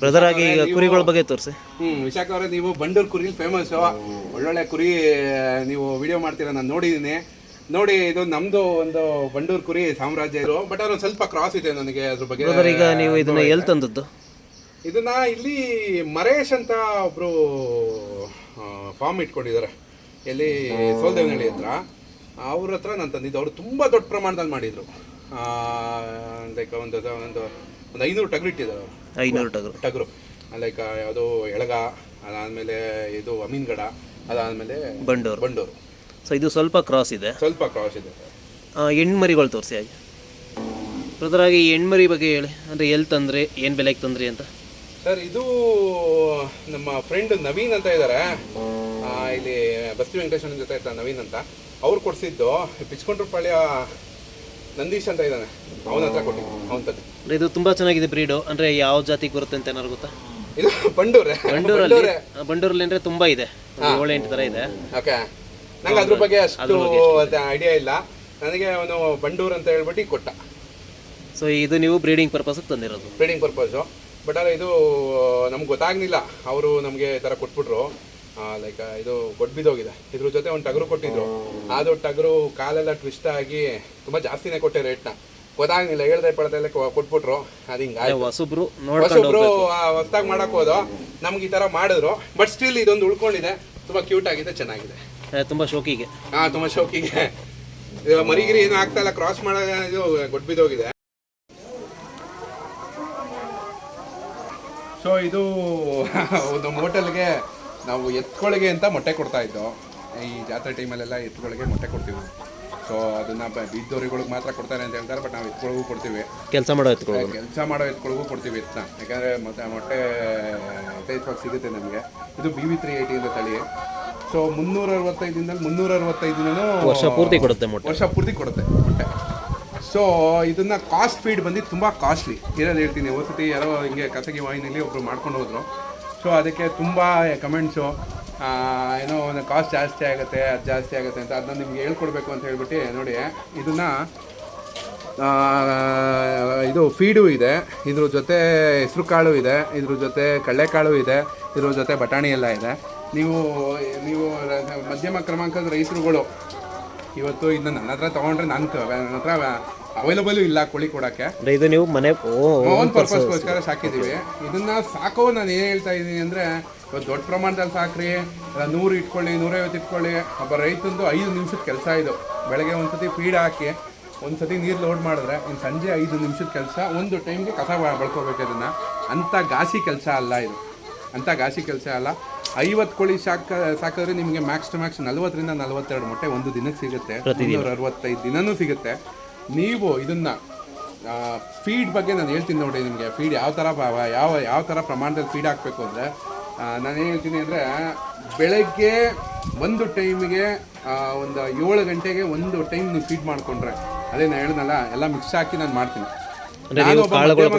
Brother ಆಗಿ ಈಗ ಕುರಿಗಳ ಬಗ್ಗೆ ತೋರಿಸಿ. ಹ್ಮ್ ವಿಶಾಖ ಅವರೇ ನೀವು ಬಂಡೂರ್ ಕುರಿ ಫೇಮಸ್ ಒಳ್ಳೊಳ್ಳೆ ಕುರಿ ನೀವು ವಿಡಿಯೋ ಮಾಡ್ತೀರಾ ನಾನು ನೋಡಿದ್ದೀನಿ ನೋಡಿ ಇದು ನಮ್ದು ಒಂದು ಬಂಡೂರ್ ಕುರಿ ಸಾಮ್ರಾಜ್ಯ ಇದು. ಬಟ್ ಅದ್ರ ಸ್ವಲ್ಪ ಕ್ರಾಸ್ ಇದೆ ನನಗೆ ಅದ್ರ ಬಗ್ಗೆ ಈಗ ನೀವು ಇದನ್ನ ಎಲ್ಲಿ ತಂದದ್ದು? ಇದನ್ನ ಇಲ್ಲಿ ಮರೇಶ್ ಅಂತ ಒಬ್ರು ಫಾರ್ಮ್ ಇಟ್ಕೊಂಡಿದ್ದಾರೆ. ಎಲ್ಲಿ ಸೋಲ್ದೇವನಹಳ್ಳಿ ಹತ್ರ. ಅವ್ರ ಹತ್ರ ನಾನು ತಂದಿದ್ದು. ಅವರು ತುಂಬ ದೊಡ್ಡ ಪ್ರಮಾಣದಲ್ಲಿ ಮಾಡಿದ್ರು. ಲೈಕ್ ಒಂದು ಒಂದು ಒಂದು ಐನೂರು ಟಗರು ಇಟ್ಟಿದ್ದಾರೆ ಅವರು. ಐನೂರು ಟಗರು. ಟಗರು. ಲೈಕ್ ಯಾವುದು ಎಳಗ ಅದಾದಮೇಲೆ ಇದು ಅಮೀನ್ಗಡ ಅದಾದಮೇಲೆ ಬಂಡೂರು. ಬಂಡೂರು. ಸೊ ಇದು ಸ್ವಲ್ಪ ಕ್ರಾಸ್ ಇದೆ. ಸ್ವಲ್ಪ ಕ್ರಾಸ್ ಇದೆ. ಹೆಣ್ಮರಿಗಳು ತೋರಿಸಿ ಹಾಗೆ. ಈ ಹೆಣ್ಮರಿ ಬಗ್ಗೆ ಹೇಳಿ. ಅಂದರೆ ಎಲ್ಲಿ ತಂದ್ರಿ ಏನು ಬೆಲೆಗೆ ತಂದ್ರಿ ಅಂತ? ಸರ್ ಇದು ನಮ್ಮ ಫ್ರೆಂಡ್ ನವೀನ್ ಅಂತ ಇದ್ದಾರೆ ಇಲ್ಲಿ ಬಸ್ತಿ ವೆಂಕಟೇಶ್ವರನ ಜೊತೆ ಇರ್ತಾರೆ ನವೀನ್ ಅಂತ. ಅವ್ರು ಕೊಡಿಸಿದ್ದು ಪಿಚ್ಕೊಂಡ್ರು ಪಾಳ್ಯ ನಂದೀಶ್ ಅಂತ ಇದ್ದಾನೆ. ಅವನ ಹತ್ರ ಕೊಟ್ಟಿದ್ದು ಅವನ ತಂದೆ ಅಂದ್ರೆ ಇದು ತುಂಬಾ ಚೆನ್ನಾಗಿದೆ ಬ್ರೀಡು ಅಂದ್ರೆ ಯಾವ ಜಾತಿ ಬರುತ್ತೆ ಅಂತ ಏನಾರು ಗೊತ್ತಾ? ಇದು ಬಂಡೂರೆ. ಬಂಡೂರಲ್ಲಿ. ಬಂಡೂರಲ್ಲಿ ಅಂದ್ರೆ ತುಂಬಾ ಇದೆ. ಒಂದು ಏಳು ಎಂಟು ತರ ಇದೆ. ಓಕೆ. ನಂಗೆ ಅದ್ರ ಬಗ್ಗೆ ಅಷ್ಟು ಐಡಿಯಾ ಇಲ್ಲ. ನನಗೆ ಅವನು ಬಂಡೂರ್ ಅಂತ ಹೇಳ್ಬಿಟ್ಟು ಕೊಟ್ಟ. ಸೊ ಇದು ನೀವು ಬ್ರೀಡಿಂಗ್ ಪರ್ಪಸ್ ತಂದಿರೋದು. ಬ್ರೀಡಿಂಗ್ ಪರ್ಪಸ್ ಬಟ್ ಅಲ್ಲ ಇದು ನಮ್ಗೆ ಗೊತ್ತಾಗ್ಲಿಲ್ಲ. ಅವರು ನಮಗೆ ಈ ಥರ ಕೊಟ್ಬಿಟ್ರು. ಲೈಕ್ ಇದು ಗೊಡ್ ಬಿದ್ದೋಗಿದೆ ಇದ್ರ ಜೊತೆ ಒಂದು ಟಗರು ಕೊಟ್ಟಿದ್ರು. ಅದು ಟಗರು ಕಾಲೆಲ್ಲ ಟ್ವಿಸ್ಟ್ ಆಗಿ ತುಂಬ ಜಾಸ್ತಿನೇ ಕೊಟ್ಟೆ ರೇಟ್ನ ಗೊತ್ತಾಗ್ಲಿಲ್ಲ ಹೇಳ್ದೆ ಪಡದೆಲ್ಲ ಕೊಟ್ಬಿಟ್ರು. ಅದು ಹಿಂಗಾಯ್ತು ಹೊಸಬ್ರು ಹೊಸಬ್ರು ಹೊಸ್ದಾಗಿ ಮಾಡಕ್ ಹೋದು ನಮ್ಗೆ ಈ ತರ ಮಾಡಿದ್ರು. ಬಟ್ ಸ್ಟಿಲ್ ಇದೊಂದು ಉಳ್ಕೊಂಡಿದೆ. ತುಂಬಾ ಕ್ಯೂಟ್ ಆಗಿದೆ ಚೆನ್ನಾಗಿದೆ. ತುಂಬಾ ತುಂಬ ಶೋಕಿಗೆ. ಹಾ ತುಂಬಾ ಶೋಕಿಗೆ. ಮರಿಗಿರಿ ಏನು ಆಗ್ತಾ ಇಲ್ಲ. ಕ್ರಾಸ್ ಮಾಡೋ ಇದು ಗೊಡ್ ಬಿದ್ದೋಗಿದೆ ಸೊ ಇದು ಒಂದು ಹೋಟೆಲ್ಗೆ ನಾವು ಎತ್ಕೊಳಿಗೆ ಅಂತ ಮೊಟ್ಟೆ ಕೊಡ್ತಾ ಇದ್ದೋ. ಈ ಜಾತ್ರೆ ಟೈಮಲ್ಲೆಲ್ಲ ಎತ್ತುಗಳಿಗೆ ಮೊಟ್ಟೆ ಕೊಡ್ತೀವಿ. ಸೊ ಅದನ್ನ ಬೀದ್ದೋರಿಗಳಿಗೆ ಮಾತ್ರ ಕೊಡ್ತಾರೆ ಅಂತ ಹೇಳ್ತಾರೆ ಬಟ್ ನಾವು ಎತ್ಕೊಳಗೂ ಕೊಡ್ತೀವಿ. ಕೆಲಸ ಮಾಡೋ ಎತ್ಕೊಳ್ಳೋ ಕೆಲಸ ಮಾಡೋ ಎತ್ಕೊಳಗೂ ಕೊಡ್ತೀವಿ ಎತ್ತನ್ನ ಯಾಕಂದರೆ ಮತ್ತೆ ಮೊಟ್ಟೆ ಯಥೇಚ್ಛವಾಗಿ ಸಿಗುತ್ತೆ ನಮಗೆ. ಇದು ಬಿ ವಿ ತ್ರೀ ಏಯ್ಟಿ ಅಂತ ತಳಿ. ಸೊ ಮುನ್ನೂರ ಅರವತ್ತೈದು ದಿನದಲ್ಲಿ ಮುನ್ನೂರ ಅರವತ್ತೈದು ದಿನನೂ ವರ್ಷ ಪೂರ್ತಿ ಕೊಡುತ್ತೆ ಮೊಟ್ಟೆ. ವರ್ಷ ಪೂರ್ತಿ ಕೊಡುತ್ತೆ ಮೊಟ್ಟೆ. ಸೊ ಇದನ್ನ ಕಾಸ್ಟ್ ಫೀಡ್ ಬಂದು ತುಂಬ ಕಾಸ್ಟ್ಲಿ ಏನಾದ್ರು ಹೇಳ್ತೀನಿ ಒಂದ್ಸತಿ ಯಾರೋ ಹಿಂಗೆ ಖಾಸಗಿ ವಾಹಿನಿಯಲ್ಲಿ ಒಬ್ರು ಮಾಡ್ಕೊಂಡು ಹೋದ್ರು. ಸೊ ಅದಕ್ಕೆ ತುಂಬ ಕಮೆಂಟ್ಸು ಏನೋ ಒಂದು ಕಾಸ್ಟ್ ಜಾಸ್ತಿ ಆಗುತ್ತೆ, ಅದು ಜಾಸ್ತಿ ಆಗುತ್ತೆ ಅಂತ ಅದನ್ನ ನಿಮ್ಗೆ ಹೇಳ್ಕೊಡ್ಬೇಕು ಅಂತ ಹೇಳ್ಬಿಟ್ಟು ನೋಡಿ, ಇದನ್ನು ಇದು ಫೀಡು ಇದೆ, ಇದ್ರ ಜೊತೆ ಹೆಸರು ಕಾಳು ಇದೆ, ಇದ್ರ ಜೊತೆ ಕಡಲೆಕಾಳು ಇದೆ, ಇದ್ರ ಜೊತೆ ಬಟಾಣಿ ಎಲ್ಲ ಇದೆ. ನೀವು ನೀವು ಮಧ್ಯಮ ಕ್ರಮಾಂಕದ ರೈತರುಗಳು ಇವತ್ತು ಇದನ್ನ ನನ್ನ ಹತ್ರ ತಗೊಂಡ್ರೆ ನನ್ನ ನನ್ನ ಹತ್ರ ಅವೈಲಬಲ್ ಇಲ್ಲ ಕೋಳಿ ಕೊಡಕ್ಕೆ. ಅಂದ್ರೆ ಇದು ನೀವು ಮನೆ ಓನ್ ಪರ್ಪಸ್ಗೋಸ್ಕರ ಸಾಕಿದ್ದೀವಿ. ಇದನ್ನ ಸಾಕೋ ನಾನು ಏನು ಹೇಳ್ತಾ ಇದ್ದೀನಿ ಅಂದ್ರೆ ಇವತ್ತು ದೊಡ್ಡ ಪ್ರಮಾಣದಲ್ಲಿ ಸಾಕ್ರಿ ನೂರು ಇಟ್ಕೊಳ್ಳಿ ನೂರೈವತ್ತು ಇಟ್ಕೊಳ್ಳಿ ಒಬ್ಬ ರೈತಂದು ಐದು ನಿಮಿಷದ ಕೆಲಸ ಇದು. ಬೆಳಗ್ಗೆ ಒಂದ್ಸತಿ ಫೀಡ್ ಹಾಕಿ ಒಂದ್ಸತಿ ನೀರು ಲೋಡ್ ಮಾಡಿದ್ರೆ ಇನ್ನು ಸಂಜೆ ಐದು ನಿಮಿಷದ ಕೆಲಸ ಒಂದು ಟೈಮ್ಗೆ ಕಸ ಬಳ್ಕೊಬೇಕು ಇದನ್ನು. ಅಂಥ ಗಾಸಿ ಕೆಲಸ ಅಲ್ಲ ಇದು. ಅಂಥ ಗಾಸಿ ಕೆಲಸ ಅಲ್ಲ. ಐವತ್ತು ಕೋಳಿ ಸಾಕ ಸಾಕಿದ್ರೆ ನಿಮಗೆ ಮ್ಯಾಕ್ಸ್ ಟು ಮ್ಯಾಕ್ಸ್ ನಲ್ವತ್ತರಿಂದ ನಲ್ವತ್ತೆರಡು ಮೊಟ್ಟೆ ಒಂದು ದಿನಕ್ಕೆ ಸಿಗುತ್ತೆ. ಮುನ್ನೂರ ಅರವತ್ತೈದು ದಿನನೂ ಸಿಗುತ್ತೆ. ನೀವು ಇದನ್ನು ಫೀಡ್ ಬಗ್ಗೆ ನಾನು ಹೇಳ್ತೀನಿ ನೋಡಿ ನಿಮಗೆ. ಫೀಡ್ ಯಾವ ಥರ ಯಾವ ಯಾವ ಥರ ಪ್ರಮಾಣದಲ್ಲಿ ಫೀಡ್ ಹಾಕಬೇಕು ಅಂದರೆ ನಾನು ಏನು ಹೇಳ್ತೀನಿ ಅಂದರೆ ಬೆಳಗ್ಗೆ ಒಂದು ಟೈಮಿಗೆ ಒಂದು ಏಳು ಗಂಟೆಗೆ ಒಂದು ಟೈಮ್ ನೀವು ಫೀಡ್ ಮಾಡಿಕೊಂಡ್ರೆ. ಅದೇ ನಾನು ಹೇಳ್ದಲ್ಲ ಎಲ್ಲ ಮಿಕ್ಸ್ ಹಾಕಿ ನಾನು ಮಾಡ್ತೀನಿ. ನಾನು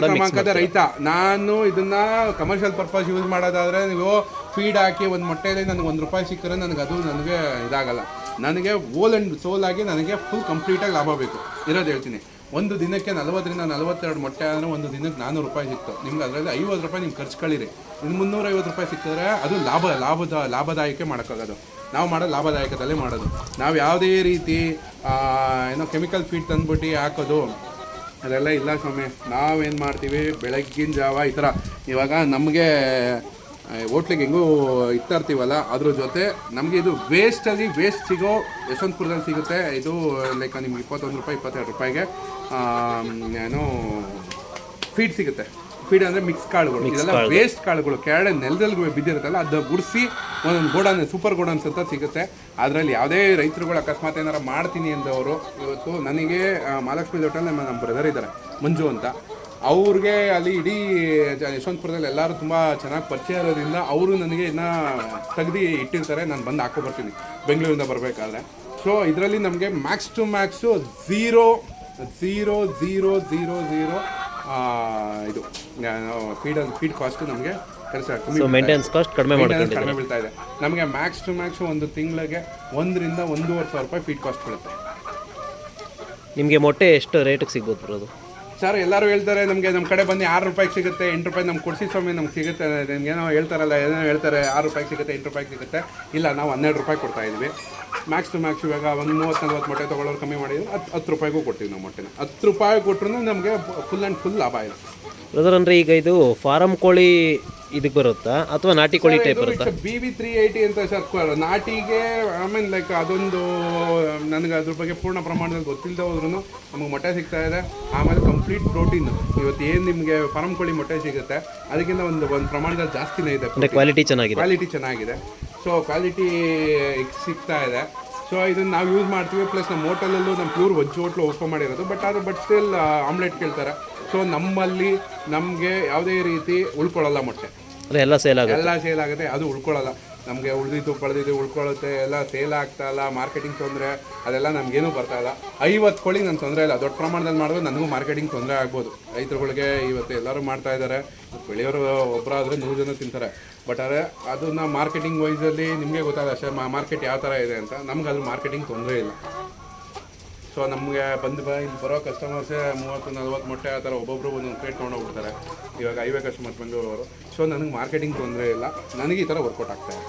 ಕ್ರಮಾಂಕದ ರೈತ. ನಾನು ಇದನ್ನ ಕಮರ್ಷಿಯಲ್ ಪರ್ಪಸ್ ಯೂಸ್ ಮಾಡೋದಾದ್ರೆ ನೀವು ಫೀಡ್ ಹಾಕಿ ಒಂದು ಮೊಟ್ಟೆಯಲ್ಲಿ ನನಗೆ ಒಂದು ರೂಪಾಯಿ ಸಿಕ್ಕರೆ ನನಗೆ ಅದು ನನಗೆ ಇದಾಗಲ್ಲ. ನನಗೆ ಓಲ್ ಆ್ಯಂಡ್ ಸೋಲ್ ಆಗಿ ನನಗೆ ಫುಲ್ ಕಂಪ್ಲೀಟಾಗಿ ಲಾಭ ಬೇಕು. ಇರೋದು ಹೇಳ್ತೀನಿ. ಒಂದು ದಿನಕ್ಕೆ ನಲವತ್ತರಿಂದ ನಲವತ್ತೆರಡು ಮೊಟ್ಟೆ ಆದರೆ ಒಂದು ದಿನಕ್ಕೆ ನಾನ್ನೂರು ರೂಪಾಯಿ ಸಿಕ್ತು. ನಿಮ್ಗೆ ಅದರಲ್ಲಿ ಐವತ್ತು ರೂಪಾಯಿ ನಿಮ್ಗೆ ಖರ್ಚು ಕಳೀರಿ ಇನ್ನು ಮುನ್ನೂರೈವತ್ತು ರೂಪಾಯಿ ಸಿಕ್ಕಿದ್ರೆ ಅದು ಲಾಭ, ಲಾಭದ, ಲಾಭದಾಯಕ ಮಾಡೋಕ್ಕಾಗೋದು. ನಾವು ಮಾಡೋದು ಲಾಭದಾಯಕದಲ್ಲೇ ಮಾಡೋದು. ನಾವು ಯಾವುದೇ ರೀತಿ ಏನೋ ಕೆಮಿಕಲ್ ಫೀಡ್ ತಂದ್ಬಿಟ್ಟು ಹಾಕೋದು, ಅದೆಲ್ಲ ಇಲ್ಲ ಸ್ವಾಮಿ. ನಾವೇನು ಮಾಡ್ತೀವಿ? ಬೆಳಗ್ಗಿನ ಜಾವ ಈ ಥರ. ಇವಾಗ ನಮಗೆ ಹೋಟ್ಲಿಗೆ ಹೆಂಗೂ ಇತ್ತಾ ಇರ್ತೀವಲ್ಲ ಅದ್ರ ಜೊತೆ ನಮಗೆ ಇದು ವೇಸ್ಟಲ್ಲಿ ವೇಸ್ಟ್ ಸಿಗೋ ಯಶವಂತಪುರದಲ್ಲಿ ಸಿಗುತ್ತೆ. ಇದು ಲೈಕ್ ನಿಮ್ಗೆ ಇಪ್ಪತ್ತೊಂದು ರೂಪಾಯಿ ಇಪ್ಪತ್ತೆರಡು ರೂಪಾಯಿಗೆ ಏನೋ ಫೀಡ್ ಸಿಗುತ್ತೆ. ಫೀಡ್ ಅಂದರೆ ಮಿಕ್ಸ್ ಕಾಳುಗಳು. ಇದೆಲ್ಲ ವೇಸ್ಟ್ ಕಾಳುಗಳು. ಕೆಳಗೆ ನೆಲದಲ್ಲಿ ಬಿದ್ದಿರುತ್ತಲ್ಲ ಅದನ್ನ ಗುಡಿಸಿ ಒಂದೊಂದು ಗೋಡನ್ ಸೂಪರ್ ಗೋಡನ್ಸ್ ಅಂತ ಸಿಗುತ್ತೆ. ಅದರಲ್ಲಿ ಯಾವುದೇ ರೈತರುಗಳು ಅಕಸ್ಮಾತ್ ಏನಾರು ಮಾಡ್ತೀನಿ ಅಂದವರು ಇವತ್ತು ನನಗೆ ಮಹಾಲಕ್ಷ್ಮಿ ಹೋಟೆಲ್ ನಮ್ಮ ನಮ್ಮ ಬ್ರದರ್ ಇದ್ದಾರೆ ಮಂಜು ಅಂತ. ಅವ್ರಿಗೆ ಅಲ್ಲಿ ಇಡೀ ಯಶವಂತಪುರದಲ್ಲಿ ಎಲ್ಲರೂ ತುಂಬ ಚೆನ್ನಾಗಿ ಪರಿಚಯ ಇರೋದ್ರಿಂದ ಅವರು ನನಗೆ ಇನ್ನು ತೆಗ್ದು ಇಟ್ಟಿರ್ತಾರೆ. ನಾನು ಬಂದು ಹಾಕೋ ಬರ್ತೀನಿ. ಬೆಂಗಳೂರಿಂದ ಬರಬೇಕಾದ್ರೆ. ಸೊ ಇದರಲ್ಲಿ ನಮಗೆ max to max zero zero zero zero zero ಇದು ಫೀಡ್ ಫೀಡ್ ಕಾಸ್ಟು ನಮಗೆ ಕೆಲಸ ಮೇಂಟೆನೆನ್ಸ್ ಕಾಸ್ಟ್ ಕಡಿಮೆ ಕಡಿಮೆ ಬೀಳ್ತಾ ಇದೆ. ನಮಗೆ ಮ್ಯಾಕ್ಸ್ ಟು ಮ್ಯಾಕ್ಸ್ ಒಂದು ತಿಂಗಳಿಗೆ ಒಂದರಿಂದ ಒಂದೂವರೆ ಸಾವಿರ ರೂಪಾಯಿ ಫೀಡ್ ಕಾಸ್ಟ್ ಬೀಳುತ್ತೆ. ನಿಮಗೆ ಮೊಟ್ಟೆ ಎಷ್ಟು ರೇಟಿಗೆ ಸಿಗ್ಬೋದು ಬರೋದು ಸರ್, ಎಲ್ಲರೂ ಹೇಳ್ತಾರೆ, ನಮಗೆ ನಮ್ಮ ಕಡೆ ಬನ್ನಿ, ಆರು ರೂಪಾಯಿಗೆ ಸಿಗುತ್ತೆ, ಎಂಟು ರೂಪಾಯಿ ನಮ್ಗೆ ಕೊಡಿಸಿ ಸ್ವಾಮಿ, ನಮ್ಗೆ ಸಿಗುತ್ತೆ. ನಿಮ್ಗೇನೋ ಹೇಳ್ತಾರಲ್ಲ, ಏನೋ ಹೇಳ್ತಾರೆ, ಆರು ರೂಪಾಯಿಗೆ ಸಿಗುತ್ತೆ, ಎಂಟು ರೂಪಾಯಿಗೆ ಸಿಗುತ್ತೆ. ಇಲ್ಲ, ನಾವು ಹನ್ನೆರಡು ರೂಪಾಯಿ ಕೊಡ್ತಾ ಇದ್ವಿ. ಮ್ಯಾಕ್ಸ್ ಟು ಮ್ಯಾಕ್ಸ್ ಇವಾಗ ಒಂದು ಮೂವತ್ತು ನಲ್ವತ್ತು ಮೊಟ್ಟೆ ತೊಗೊಳ್ಳೋರು ಕಮ್ಮಿ ಮಾಡಿದ್ರೆ ಹತ್ತು ಹತ್ತು ರೂಪಾಯಿಗೂ ಕೊಡ್ತೀವಿ ನಾವು ಮೊಟ್ಟೆನ. ಹತ್ತು ರೂಪಾಯಿ ಕೊಟ್ಟರು ನಮಗೆ ಫುಲ್ ಆ್ಯಂಡ್ ಫುಲ್ ಲಾಭ ಇದೆ ಬ್ರದರ್ ಅಂದರೆ ಈಗ ಇದು ಫಾರಂ ಕೋಳಿ ಇದಕ್ಕೆ ಬರುತ್ತಾ? ಅಥವಾ ನಾಟಿ ಕೋಳಿ ಟೈಪ್ ಬರುತ್ತಾ? ಬಿ ಬಿ ತ್ರೀ ಏಯ್ಟಿ ಅಂತ ಸರ್ ನಾಟಿಗೆ ಐ ಮೀನ್ ಲೈಕ್ ಅದೊಂದು ನನಗೆ ಅದ್ರ ಬಗ್ಗೆ ಪೂರ್ಣ ಪ್ರಮಾಣದಲ್ಲಿ ಗೊತ್ತಿಲ್ಲದೆ ಹೋದ್ರೂ ನಮಗೆ ಮೊಟ್ಟೆ ಸಿಗ್ತಾ ಇದೆ. ಆಮೇಲೆ ಕಂಪ್ಲೀಟ್ ಪ್ರೋಟೀನ್ ಇವತ್ತು ಏನು ನಿಮಗೆ ಫಾರಂ ಕೋಳಿ ಮೊಟ್ಟೆ ಸಿಗುತ್ತೆ ಅದಕ್ಕಿಂತ ಒಂದು ಒಂದು ಪ್ರಮಾಣದಲ್ಲಿ ಜಾಸ್ತಿನೇ ಇದೆ ಕ್ವಾಲಿಟಿ ಚೆನ್ನಾಗಿದೆ. ಕ್ವಾಲಿಟಿ ಚೆನ್ನಾಗಿದೆ. ಸೊ ಕ್ವಾಲಿಟಿ ಸಿಗ್ತಾ ಇದೆ. ಸೊ ಇದನ್ನು ನಾವು ಯೂಸ್ ಮಾಡ್ತೀವಿ. ಪ್ಲಸ್ ನಮ್ಮ ಹೋಟೆಲಲ್ಲೂ ನಮ್ಮ ಪ್ಯೂರ್ ವೆಜ್ ಹೋಟ್ಲು ಓಪನ್ ಮಾಡಿರೋದು. ಬಟ್ ಅದು ಬಟ್ ಸ್ಟಿಲ್ ಆಮ್ಲೆಟ್ ಕೇಳ್ತಾರೆ. ಸೊ ನಮ್ಮಲ್ಲಿ ನಮಗೆ ಯಾವುದೇ ರೀತಿ ಉಳ್ಕೊಳ್ಳಲ್ಲ ಮೊಟ್ಟೆ. ಅಂದರೆ ಎಲ್ಲ ಸೇಲ್ ಆಗುತ್ತೆ. ಎಲ್ಲ ಸೇಲ್ ಆಗುತ್ತೆ ಅದು ಉಳ್ಕೊಳ್ಳಲ್ಲ. ನಮಗೆ ಉಳಿದಿದ್ದು ಪಡೆದಿದ್ದು ಉಳ್ಕೊಳ್ಳುತ್ತೆ ಎಲ್ಲ ಸೇಲ್ ಆಗ್ತಾ ಇಲ್ಲ ಮಾರ್ಕೆಟಿಂಗ್ ತೊಂದರೆ ಅದೆಲ್ಲ ನಮಗೇನು ಬರ್ತಾ ಇಲ್ಲ. ಐವತ್ತು ಕೋಳಿ ನನ್ನ ತೊಂದರೆ ಇಲ್ಲ ದೊಡ್ಡ ಪ್ರಮಾಣದಲ್ಲಿ ಮಾಡಿದ್ರೆ ನನಗೂ ಮಾರ್ಕೆಟಿಂಗ್ ತೊಂದರೆ ಆಗ್ಬೋದು. ರೈತರುಗಳಿಗೆ ಇವತ್ತು ಎಲ್ಲರೂ ಮಾಡ್ತಾ ಇದ್ದಾರೆ. ಬೆಳೆಯೋರು ಒಬ್ಬರಾದರೆ ನೂರು ಜನ ತಿಂತಾರೆ. ಬಟ್ ಆದರೆ ಅದನ್ನ ಮಾರ್ಕೆಟಿಂಗ್ ವೈಸಲ್ಲಿ ನಿಮಗೆ ಗೊತ್ತಾಗಲ್ಲ ಅಷ್ಟೇ ಮಾರ್ಕೆಟ್ ಯಾವ ಥರ ಇದೆ ಅಂತ. ನಮ್ಗೆ ಅದ್ರ ಮಾರ್ಕೆಟಿಂಗ್ ತೊಂದರೆ ಇಲ್ಲ. ಸೊ ನಮಗೆ ಬಂದು ಬ ಇಲ್ಲಿ ಬರೋ ಕಸ್ಟಮರ್ಸೇ ಮೂವತ್ತು ನಲ್ವತ್ತು ಮೊಟ್ಟೆ ಆ ಥರ ಒಬ್ಬೊಬ್ಬರು ಒಂದೊಂದು ಪ್ಲೇಟ್ ತೊಗೊಂಡೋಗ್ಬಿಡ್ತಾರೆ. ಇವಾಗ ಐವೇ ಕಸ್ಟಮರ್ಸ್ ಬೆಂಗಳೂರವರು ಸೊ ನನಗೆ ಮಾರ್ಕೆಟಿಂಗ್ ತೊಂದರೆ ಇಲ್ಲ. ನನಗೆ ಈ ಥರ ವರ್ಕೌಟ್ ಆಗ್ತಾ ಇದೆ.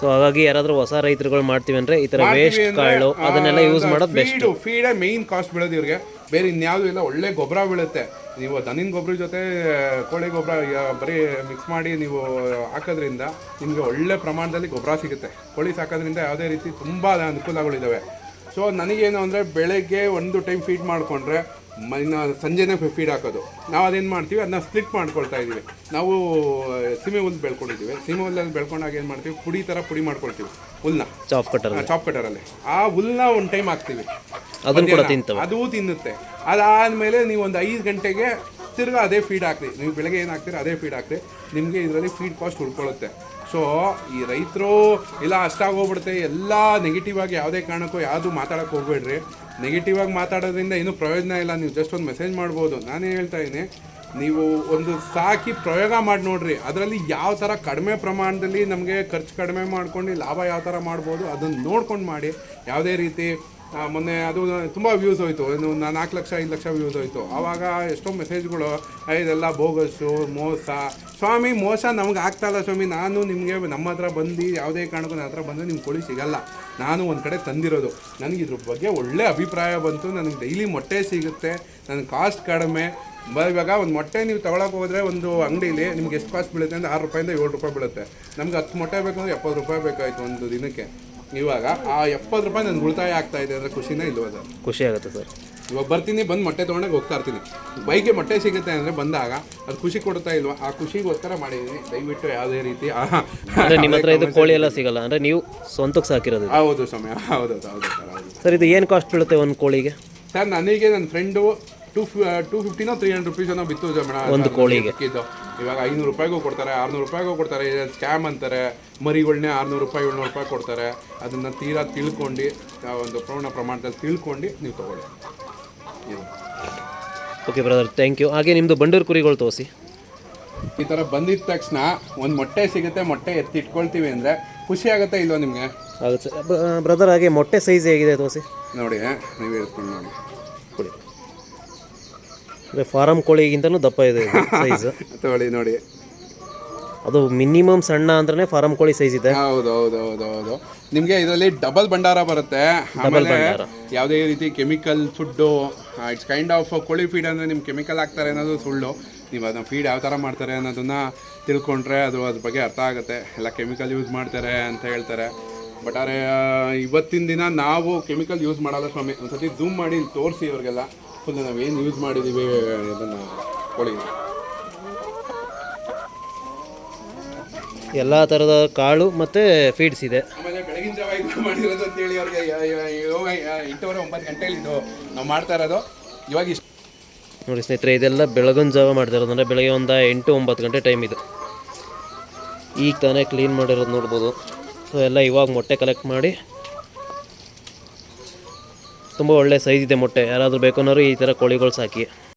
ಸೊ ಹಾಗಾಗಿ ಯಾರಾದರೂ ಹೊಸ ರೈತರುಗಳು ಮಾಡ್ತೀವಿ ಅಂದರೆ ಈ ಥರ ವೇಸ್ಟ್ ಕಾಳು ಅದನ್ನೆಲ್ಲ ಯೂಸ್ ಮಾಡೋದು ಬೆಸ್ಟ್ ಫೀಡೆ ಫೀಡೇ ಮೇಯ್ನ್ ಕಾಸ್ಟ್ ಬೀಳೋದು ಇವ್ರಿಗೆ. ಬೇರೆ ಇನ್ಯಾವುದೂ ಇಲ್ಲ ಒಳ್ಳೆ ಗೊಬ್ಬರ ಬೀಳುತ್ತೆ. ನೀವು ದನಿನ ಗೊಬ್ಬರ ಜೊತೆ ಕೋಳಿ ಗೊಬ್ಬರ ಬರೀ ಮಿಕ್ಸ್ ಮಾಡಿ ನೀವು ಹಾಕೋದ್ರಿಂದ ನಿಮಗೆ ಒಳ್ಳೆ ಪ್ರಮಾಣದಲ್ಲಿ ಗೊಬ್ಬರ ಸಿಗುತ್ತೆ. ಕೋಳಿ ಸಾಕೋದ್ರಿಂದ ಯಾವುದೇ ರೀತಿ ತುಂಬ ಅನುಕೂಲಗಳಿದ್ದಾವೆ ಸೊ ನನಗೇನು ಅಂದರೆ ಬೆಳಗ್ಗೆ ಒಂದು ಟೈಮ್ ಫೀಡ್ ಮಾಡಿಕೊಂಡ್ರೆ ಇನ್ನು ಸಂಜೆನೇ ಫೀಡ್ ಹಾಕೋದು. ನಾವು ಅದೇನು ಮಾಡ್ತೀವಿ ಅದನ್ನ ಸ್ಪ್ಲಿಟ್ ಮಾಡ್ಕೊಳ್ತಾ ಇದ್ದೀವಿ. ನಾವು ಸೀಮೆ ಹುಲ್ಲು ಬೆಳ್ಕೊಂಡಿದ್ದೀವಿ. ಸೀಮೆ ಹುಲ್ಲಲ್ಲಿ ಬೆಳ್ಕೊಂಡಾಗ ಏನು ಮಾಡ್ತೀವಿ ಪುಡಿ ಥರ ಪುಡಿ ಮಾಡ್ಕೊಳ್ತೀವಿ ಹುಲ್ಲನ್ನ ಚಾಪ್ ಕಟರ್ ಚಾಪ್ ಕಟರಲ್ಲಿ ಆ ಹುಲ್ಲನ್ನ ಒಂದು ಟೈಮ್ ಹಾಕ್ತೀವಿ. ಅದು ತಿನ್ನುತ್ತೆ. ಅದಾದಮೇಲೆ ನೀವು ಒಂದು ಐದು ಗಂಟೆಗೆ ತಿರ್ಗಾ ಅದೇ ಫೀಡ್ ಹಾಕ್ರಿ. ನೀವು ಬೆಳಗ್ಗೆ ಏನು ಹಾಕ್ತೀರಿ ಅದೇ ಫೀಡ್ ಹಾಕ್ರಿ. ನಿಮಗೆ ಇದರಲ್ಲಿ ಫೀಡ್ ಕಾಸ್ಟ್ ಉಳ್ಕೊಳ್ಳುತ್ತೆ ಸೊ ಈ ರೈತರು ಇಲ್ಲ ಅಷ್ಟಾಗೋಗ್ಬಿಡುತ್ತೆ ಎಲ್ಲ ನೆಗೆಟಿವ್ ಆಗಿ ಯಾವುದೇ ಕಾರಣಕ್ಕೂ ಯಾವುದು ಮಾತಾಡೋಕೆ ಹೋಗ್ಬೇಡ್ರಿ. ನೆಗೆಟಿವ್ ಆಗಿ ಮಾತಾಡೋದ್ರಿಂದ ಇನ್ನೂ ಪ್ರಯೋಜನ ಇಲ್ಲ. ನೀವು ಜಸ್ಟ್ ಒಂದು ಮೆಸೇಜ್ ಮಾಡ್ಬೋದು. ನಾನೇ ಹೇಳ್ತಾ ಇದ್ದೀನಿ, ನೀವು ಒಂದು ಸಾಕಿ ಪ್ರಯೋಗ ಮಾಡಿ ನೋಡ್ರಿ. ಅದರಲ್ಲಿ ಯಾವ ಥರ ಕಡಿಮೆ ಪ್ರಮಾಣದಲ್ಲಿ ನಮಗೆ ಖರ್ಚು ಕಡಿಮೆ ಮಾಡ್ಕೊಂಡು ಲಾಭ ಯಾವ ಥರ ಮಾಡ್ಬೋದು ಅದನ್ನು ನೋಡ್ಕೊಂಡು ಮಾಡಿ. ಯಾವುದೇ ರೀತಿ ಮೊನ್ನೆ ಅದು ತುಂಬ ವ್ಯೂಸ್ ಹೋಯಿತು. ನಾ- ನಾಲ್ಕು ಲಕ್ಷ ಐದು ಲಕ್ಷ ವ್ಯೂಸ್ ಹೋಯಿತು. ಆವಾಗ ಎಷ್ಟೋ ಮೆಸೇಜ್ಗಳು "ಏ, ಇದೆಲ್ಲ ಬೋಗಸ್ಸು ಮೋಸ. ಸ್ವಾಮಿ ಮೋಸ ನಮ್ಗೆ ಆಗ್ತಾಯಿಲ್ಲ ಸ್ವಾಮಿ. ನಾನು ನಿಮಗೆ ನಮ್ಮ ಹತ್ರ ಬಂದು ಯಾವುದೇ ಕಾರಣಕ್ಕೂ ನನ್ನ ಹತ್ರ ಬಂದರೆ ನಿಮ್ಗೆ ಕೊಳಿ ಸಿಗಲ್ಲ. ನಾನು ಒಂದು ಕಡೆ ತಂದಿರೋದು. ನನಗೆ ಇದ್ರ ಬಗ್ಗೆ ಒಳ್ಳೆ ಅಭಿಪ್ರಾಯ ಬಂತು. ನನಗೆ ಡೈಲಿ ಮೊಟ್ಟೆ ಸಿಗುತ್ತೆ. ನನ್ನ ಕಾಸ್ಟ್ ಕಡಿಮೆ. ಬ ಒಂದು ಮೊಟ್ಟೆ ನೀವು ತಗೊಳಕ್ಕೆ ಹೋದರೆ ಒಂದು ಅಂಗಡಿಲಿ ನಿಮ್ಗೆ ಎಷ್ಟು ಕಾಸ್ಟ್ ಬೀಳುತ್ತೆ ಅಂದರೆ ಆರು ರೂಪಾಯಿಂದ ಏಳು ರೂಪಾಯಿ ಬೀಳುತ್ತೆ. ನಮ್ಗೆ ಹತ್ತು ಮೊಟ್ಟೆ ಬೇಕಂದ್ರೆ ಎಪ್ಪತ್ತು ರೂಪಾಯಿ ಬೇಕಾಯಿತು ಒಂದು ದಿನಕ್ಕೆ. ಇವಾಗ ಆ ಎಪ್ಪತ್ತು ರೂಪಾಯಿ ನನ್ನ ಉಳಿತಾಯ ಆಗ್ತಾ ಇದೆ ಅಂದರೆ ಖುಷಿನೇ ಇಲ್ವಾ ಸರ್? ಖುಷಿ ಆಗುತ್ತೆ ಸರ್. ಇವಾಗ ಬರ್ತೀನಿ ಬಂದು ಮೊಟ್ಟೆ ತೊಗೊಂಡಾಗ ಹೋಗ್ತಾ ಇರ್ತೀನಿ. ಬೈಕ್ಗೆ ಮೊಟ್ಟೆ ಸಿಗುತ್ತೆ ಅಂದರೆ ಬಂದಾಗ ಅದು ಖುಷಿ ಕೊಡ್ತಾ ಇಲ್ವಾ? ಆ ಖುಷಿಗೋಸ್ಕರ ಮಾಡಿದ್ದೀನಿ. ದಯವಿಟ್ಟು ಯಾವುದೇ ರೀತಿ ಅಂದ್ರೆ ನಿಮ್ಮ ಹತ್ರ ಇದು ಕೋಳಿ ಎಲ್ಲ ಸಿಗಲ್ಲ. ಅಂದರೆ ನೀವು ಸ್ವಂತಕ್ಕೆ ಸಾಕಿರೋದು ಇದು. ಹೌದು ಸಮಯ ಹೌದು ಹೌದು ಸರ್ ಹೌದು. ಸರ್ ಇದು ಏನು ಕಾಸ್ಟ್ ಬೀಳುತ್ತೆ ಒಂದು ಕೋಳಿಗೆ? ಸರ್ ನನಗೆ ನನ್ನ ಫ್ರೆಂಡು ಟೂ ಟೂ ಫಿಫ್ಟಿನೋ ತ್ರೀ ಹಂಡ್ರೆಡ್ ರುಪೀಸನೋ ಬಿತ್ತು ಮೇಡಮ್ ಒಂದು ಕೋಳಿಗೆ. ಇವಾಗ ಐನೂರು ರೂಪಾಯಿಗೂ ಕೊಡ್ತಾರೆ ಆರುನೂರು ರೂಪಾಯಿಗೂ ಕೊಡ್ತಾರೆ ಸ್ಕ್ಯಾಮ್ ಅಂತಾರೆ. ಮರಿಗಳನ್ನೇ ಆರುನೂರು ರೂಪಾಯಿ ಏಳ್ನೂರು ರೂಪಾಯಿ ಕೊಡ್ತಾರೆ. ಅದನ್ನು ತೀರಾ ತಿಳ್ಕೊಂಡು ಆ ಒಂದು ಪೂರ್ಣ ಪ್ರಮಾಣದಲ್ಲಿ ತಿಳ್ಕೊಂಡು ನೀವು ತಗೊಳ್ಳಿ. ಓಕೆ ಬ್ರದರ್ ಥ್ಯಾಂಕ್ ಯು ಹಾಗೆ ನಿಮ್ಮದು ಬಂಡೂರು ಕುರಿಗಳು ತೋರಿಸಿ. ಈ ಥರ ಬಂದಿದ ತಕ್ಷಣ ಒಂದು ಮೊಟ್ಟೆ ಸಿಗುತ್ತೆ ಮೊಟ್ಟೆ ಎತ್ತಿ ಇಟ್ಕೊಳ್ತೀವಿ ಅಂದರೆ ಖುಷಿ ಆಗುತ್ತೆ ಇಲ್ವಾ ನಿಮಗೆ? ಆಗುತ್ತೆ. ಬ್ರದರ್ ಹಾಗೆ ಮೊಟ್ಟೆ ಸೈಜ್ ಹೇಗಿದೆ ತೋರಿಸಿ. ನೋಡಿ ನೀವು ಹೇಳ್ಕೊಂಡು ನೋಡಿ. ಅಂದರೆ ಫಾರಮ್ ಕೋಳಿಗಿಂತನೂ ದಪ್ಪ ಇದೆ ಸೈಜ್ ತಗೊಳ್ಳಿ ನೋಡಿ. ಅದು ಮಿನಿಮಮ್ ಸಣ್ಣ ಅಂದ್ರೆ ಫಾರಂ ಕೋಳಿ ಸೈಜ್ ಇದೆ. ಹೌದು ಹೌದು ಹೌದು ಹೌದು. ನಿಮಗೆ ಇದರಲ್ಲಿ ಡಬಲ್ ಭಂಡಾರ ಬರುತ್ತೆ. ಆಮೇಲೆ. ಯಾವುದೇ ರೀತಿ chemical food it's kind of ಕೋಳಿ ಫೀಡ್ ಅಂದರೆ ನಿಮ್ಗೆ ಕೆಮಿಕಲ್ ಹಾಕ್ತಾರೆ ಅನ್ನೋದು ಸುಳ್ಳು. ನೀವು ಅದನ್ನ ಫೀಡ್ ಯಾವ ಥರ ಮಾಡ್ತಾರೆ ಅನ್ನೋದನ್ನ ತಿಳ್ಕೊಂಡ್ರೆ ಅದು ಅದ್ರ ಬಗ್ಗೆ ಅರ್ಥ ಆಗುತ್ತೆ. ಎಲ್ಲ ಕೆಮಿಕಲ್ ಯೂಸ್ ಮಾಡ್ತಾರೆ ಅಂತ ಹೇಳ್ತಾರೆ. ಬಟ್ ಆದರೆ ಇವತ್ತಿನ ದಿನ ನಾವು ಕೆಮಿಕಲ್ ಯೂಸ್ ಮಾಡಲ್ಲ ಸ್ವಾಮಿ. ಒಂದ್ಸತಿ ಝೂಮ್ ಮಾಡಿ ತೋರಿಸಿ ಇವ್ರಿಗೆಲ್ಲ. ಫುಲ್ ನಾವೇನು ಯೂಸ್ ಮಾಡಿದ್ದೀವಿ ಇದನ್ನು ಕೋಳಿ ಎಲ್ಲ ಥರದ ಕಾಳು ಮತ್ತು ಫೀಡ್ಸ್ ಇದೆ. ಆಮೇಲೆ ಬೆಳಗಿನ ಜಾವ ಇದು ಮಾಡಿರೋದು ಅಂತೇಳಿ ಅವ್ರಿಗೆ ಯೋಗ ಎಂಟೂವರೆ ಒಂಬತ್ತು ಗಂಟೆಯಲ್ಲಿ ಇದು ನಾವು ಮಾಡ್ತಾ ಇರೋದು. ಇವಾಗ ಇಷ್ಟು ನೋಡಿ ಸ್ನೇಹಿತರೆ ಇದೆಲ್ಲ ಬೆಳಗಿನ ಜಾವ ಮಾಡ್ತಿರೋದು ಅಂದರೆ ಬೆಳಗ್ಗೆ ಒಂದು ಎಂಟು ಒಂಬತ್ತು ಗಂಟೆ ಟೈಮ್ ಇದು. ಈಗ ತಾನೇ ಕ್ಲೀನ್ ಮಾಡಿರೋದು ನೋಡ್ಬೋದು. ಸೊ ಎಲ್ಲ ಇವಾಗ ಮೊಟ್ಟೆ ಕಲೆಕ್ಟ್ ಮಾಡಿ ತುಂಬ ಒಳ್ಳೆ ಸೈಜ್ ಇದೆ ಮೊಟ್ಟೆ. ಯಾರಾದರೂ ಬೇಕು ಅನ್ನೋರು ಈ ಥರ ಕೋಳಿಗಳು ಸಾಕಿ.